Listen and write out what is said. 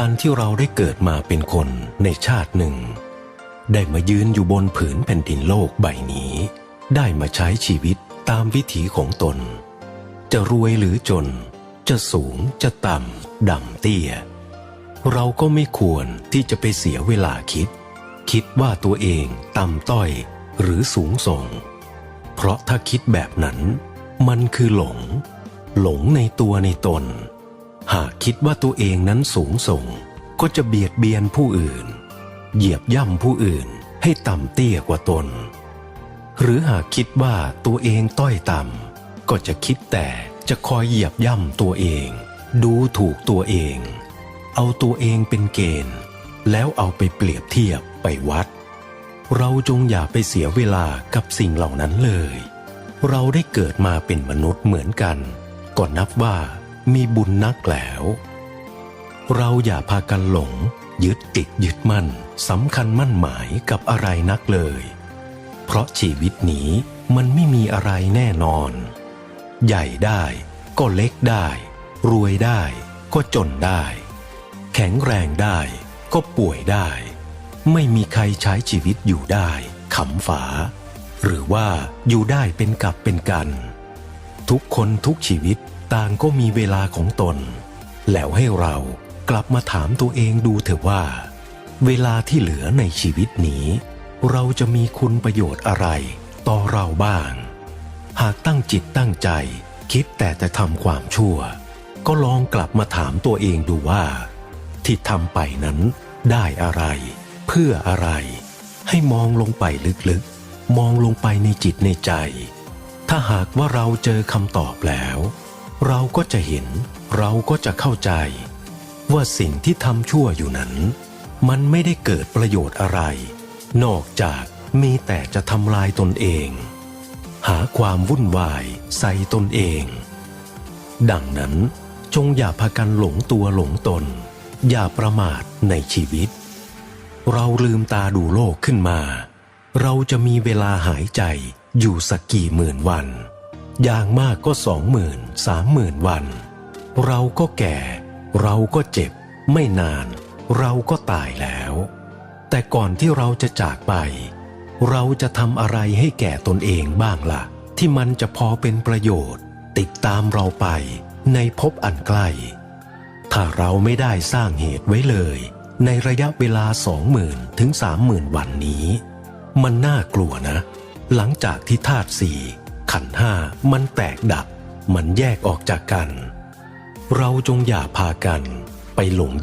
การที่เราได้เกิดมาเป็นคนในชาติหนึ่ง ได้มายืนอยู่บนผืนแผ่นดินโลกใบนี้ ได้มาใช้ชีวิตตามวิถีของตน จะรวยหรือจน จะสูงจะต่ำดำเตี้ย เราก็ไม่ควรที่จะไปเสียเวลาคิด คิดว่าตัวเองต่ำต้อยหรือสูงส่ง เพราะถ้าคิดแบบนั้น มันคือหลง หลงในตัวในตน หากคิดว่าตัวเองนั้นสูงส่ง ก็จะเบียดเบียนผู้อื่น เหยียบย่ำผู้อื่นให้ต่ำเตี้ยกว่าตน หรือหากคิดว่าตัวเองต้อยต่ำก็จะคิดแต่จะคอยเหยียบย่ำตัวเอง ดูถูกตัวเอง เอาตัวเองเป็นเกณฑ์ แล้วเอาไปเปรียบเทียบไปวัด เราจงอย่าไปเสียเวลากับสิ่งเหล่านั้นเลย เราได้เกิดมาเป็นมนุษย์เหมือนกัน ก็นับว่า มีบุญนักแล้ว เราอย่าพากันหลง ยึดติดยึดมั่นสำคัญมั่นหมายกับอะไรนักเลย เพราะชีวิตนี้มันไม่มีอะไรแน่นอน ใหญ่ได้ก็เล็กได้ รวยได้ก็จนได้ แข็งแรงได้ก็ป่วยได้ ไม่มีใครใช้ชีวิตอยู่ได้ขำฝา หรือว่าอยู่ได้เป็นกับเป็นกัน ทุกคนทุกชีวิต ต่างก็มีเวลาของตน แล้วให้เรากลับมาถามตัวเองดูเถอะว่า เวลาที่เหลือในชีวิตนี้ เราจะมีคุณประโยชน์อะไร ต่อเราบ้าง หากตั้งจิตตั้งใจ คิดแต่จะทำความชั่ว ก็ลองกลับมาถามตัวเองดูว่า ที่ทำไปนั้นได้อะไร เพื่ออะไร ให้มองลงไปลึกๆ มองลงไปในจิตในใจ ถ้าหากว่าเราเจอคำตอบแล้ว เราก็จะเห็น เราก็จะเข้าใจ ว่าสิ่งที่ทำชั่วอยู่นั้น มันไม่ได้เกิดประโยชน์อะไร นอกจากมีแต่จะทำลายตนเอง หาความวุ่นวายใส่ตนเอง ดังนั้นจงอย่าพากันหลงตัวหลงตน อย่าประมาทในชีวิต เราลืมตาดูโลกขึ้นมา เราจะมีเวลาหายใจอยู่สักกี่หมื่นวัน อย่างมากก็สองหมื่นสามหมื่นวัน เราก็แก่ เราก็เจ็บ ไม่นาน เราก็ตายแล้ว แต่ก่อนที่เราจะจากไป เราจะทำอะไรให้แก่ตนเองบ้างล่ะ ที่มันจะพอเป็นประโยชน์ ติดตามเราไปในภพอันใกล้ ถ้าเราไม่ได้สร้างเหตุไว้เลย ในระยะเวลาสองหมื่นถึงสามหมื่นวันนี้ มันน่ากลัวนะ หลังจากที่ธาตุสี่ ขันห้ามันแตกดับ มันแยกออกจากกัน เราจงอย่าพากันไปหลงยึด